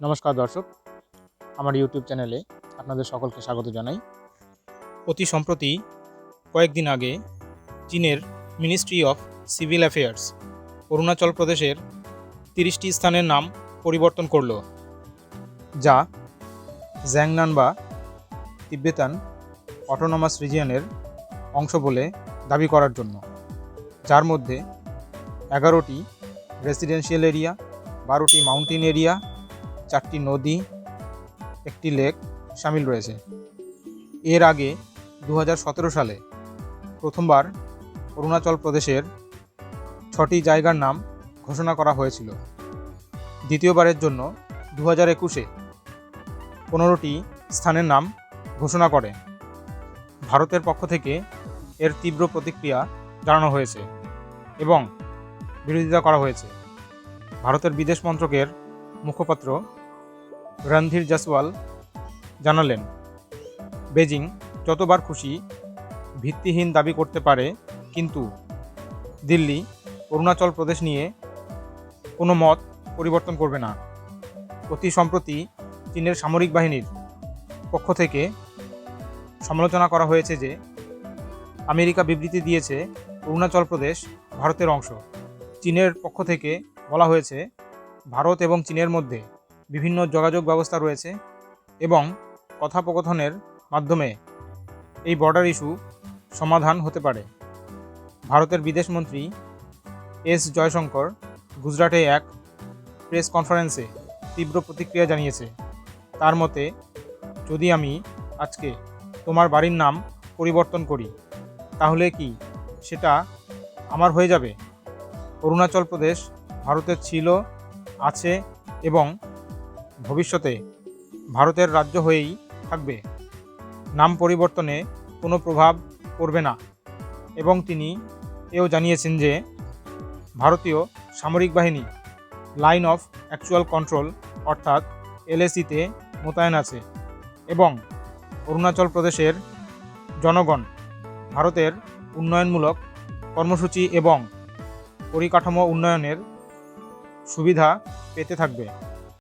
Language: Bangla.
নমস্কার দর্শক, আমার ইউটিউব চ্যানেলে আপনাদের সকলকে স্বাগত জানাই। অতি সম্প্রতি কয়েকদিন আগে চীনের ministry of civil affairs Arunachal প্রদেশের তিরিশটি স্থানের নাম পরিবর্তন করল, যা জ্যাংনান বা তিব্বেতান অটোনমাস রিজিয়নের অংশ বলে দাবি করার জন্য, যার মধ্যে এগারোটি রেসিডেন্সিয়াল এরিয়া বারোটি মাউন্টেন এরিয়া চারটি নদী, একটি লেক সামিল রয়েছে। এর আগে দু হাজার সতেরো সালে প্রথমবার অরুণাচল প্রদেশের ছটি জায়গার নাম ঘোষণা করা হয়েছিল। দ্বিতীয়বারের জন্য দু হাজার একুশে পনেরোটি স্থানের নাম ঘোষণা করে। ভারতের পক্ষ থেকে এর তীব্র প্রতিক্রিয়া জানানো হয়েছে এবং বিরোধিতা করা হয়েছে। ভারতের বিদেশ মন্ত্রকের মুখপাত্র রণধীর জাসওয়াল জানালেন, বেজিং যতবার খুশি ভিত্তিহীন দাবি করতে পারে, কিন্তু দিল্লি, অরুণাচল প্রদেশ নিয়ে কোনো মত পরিবর্তন করবে না। অতি সম্প্রতি চীনের সামরিক বাহিনীর পক্ষ থেকে সমালোচনা করা হয়েছে যে আমেরিকা বিবৃতি দিয়েছে অরুণাচল প্রদেশ ভারতের অংশ। চীনের পক্ষ থেকে বলা হয়েছে, ভারত এবং চীনের মধ্যে বিভিন্ন যোগাযোগ ব্যবস্থা রয়েছে এবং কথোপকথনের মাধ্যমে এই বর্ডার ইস্যু সমাধান হতে পারে। ভারতের বিদেশমন্ত্রী এস জয়শঙ্কর গুজরাটে এক প্রেস কনফারেন্সে তীব্র প্রতিক্রিয়া জানিয়েছে। তার মতে, যদি আমি আজকে তোমার বাড়ির নাম পরিবর্তন করি, তাহলে কি সেটা আমার হয়ে যাবে? অরুণাচল প্রদেশ ভারতের ছিল, আছে এবং ভবিষ্যতে ভারতের রাজ্য হয়েই থাকবে। নাম পরিবর্তনে কোনো প্রভাব পড়বে না। এবং তিনি এও জানিয়েছেন যে, ভারতীয় সামরিক বাহিনী লাইন অফ অ্যাকচুয়াল কন্ট্রোল অর্থাৎ এলএসিতে মোতায়েন আছে এবং অরুণাচল প্রদেশের জনগণ ভারতের উন্নয়নমূলক কর্মসূচি এবং পরিকাঠামো উন্নয়নের সুবিধা পেতে থাকবে।